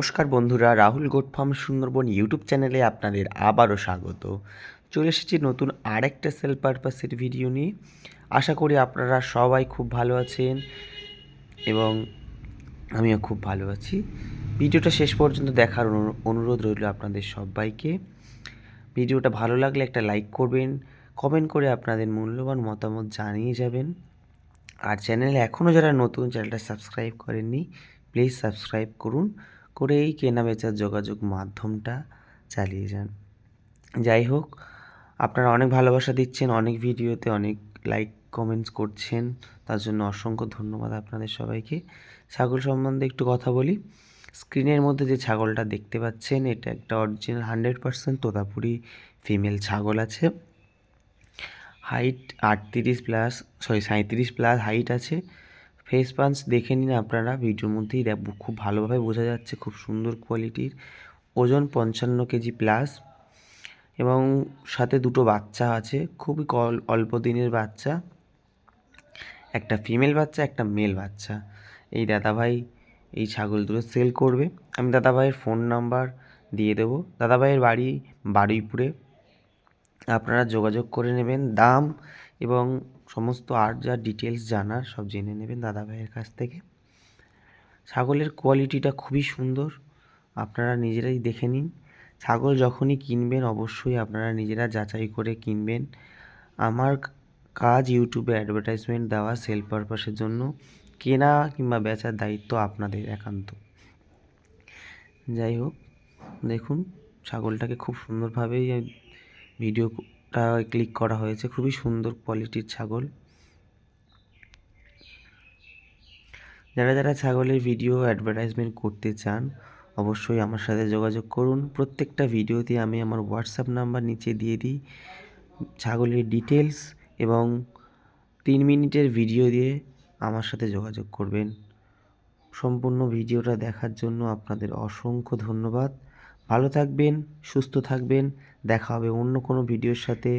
নমস্কার বন্ধুরা, Rahul goat farm Sundarban YouTube চ্যানেলে আপনাদের আবারও স্বাগত। চলে এসেছি নতুন আরেকটা সেল পারপাসের ভিডিও নিয়ে। আশা করি আপনারা সবাই খুব ভালো আছেন এবং আমিও খুব ভালো আছি। ভিডিওটা শেষ পর্যন্ত দেখার অনু- অনুরোধ রইল আপনাদের সবাইকে। ভিডিওটা ভালো লাগলে একটা লাইক করবেন কমেন্ট করে আপনাদের মূল্যবান মতামত জানিয়ে যাবেন। আর চ্যানেলে এখনও যারা নতুন চ্যানেলটা সাবস্ক্রাইব করেননি প্লিজ সাবস্ক্রাইব করুন। করে এই কেনা বেচার যোগাযোগ মাধ্যমটা চালিয়ে যান। যাই হোক, আপনারা অনেক ভালোবাসা দিচ্ছেন, অনেক ভিডিওতে অনেক লাইক কমেন্টস করছেন। তার জন্য অসংখ্য ধন্যবাদ আপনাদের সবাইকে। ছাগল সম্বন্ধে একটু কথা বলি। স্ক্রিনের মধ্যে যে ছাগলটা দেখতে পাচ্ছেন, এটা একটা original hundred percent Totapuri female ছাগল আছে। হাইট আটত্রিশ প্লাস সরি সাঁত্রিশ প্লাস হাইট আছে। ফেস পাঞ্চ দেখে নিন আপনারা। ভিডিওর মধ্যেই খুব ভালোভাবে বোঝা যাচ্ছে, খুব সুন্দর কোয়ালিটির ওজন পঞ্চান্ন কেজি প্লাস এবং সাথে দুটো বাচ্চা আছে, খুবই অল্প দিনের বাচ্চা। একটা ফিমেল বাচ্চা, একটা মেল বাচ্চা। এই দাদাভাই এই ছাগল দুটো সেল করবে। আমি দাদাভাইয়ের ফোন নাম্বার দিয়ে দেবো। দাদাভাইয়ের বাড়ি বারুইপুরে। আপনারা যোগাযোগ করে নেবেন। দাম এবং সমস্ত আর যা ডিটেলস জানার সব জেনে নেবেন দাদাভাইয়ের কাছ থেকে। ছাগলের কোয়ালিটিটা খুবই সুন্দর, আপনারা নিজেরাই দেখে নিন। ছাগল যখনই কিনবেন অবশ্যই আপনারা নিজেরা যাচাই করে কিনবেন। আমার কাজ ইউটিউবে অ্যাডভার্টাইজমেন্ট দেওয়া সেল পারপাসের জন্য, কেনা কিংবা বেচার দায়িত্ব আপনাদের একান্ত। যাই হোক, দেখুন, ছাগলটাকে খুব সুন্দরভাবেই ভিডিওটা ক্লিক করা হয়েছে। খুবই সুন্দর কোয়ালিটির ছাগল। যারা যারা ছাগলের ভিডিও অ্যাডভার্টাইজমেন্ট করতে চান, অবশ্যই আমার সাথে যোগাযোগ করুন। প্রত্যেকটা ভিডিওতে আমি আমার হোয়াটসঅ্যাপ নাম্বার নিচে দিয়ে দিই। ছাগলের ডিটেলস এবং তিন মিনিটের ভিডিও দিয়ে আমার সাথে যোগাযোগ করবেন। সম্পূর্ণ ভিডিওটা দেখার জন্য আপনাদের অসংখ্য ধন্যবাদ। ভালো থাকবেন সুস্থ থাকবেন। দেখা হবে অন্য কোনো ভিডিওর সাথে।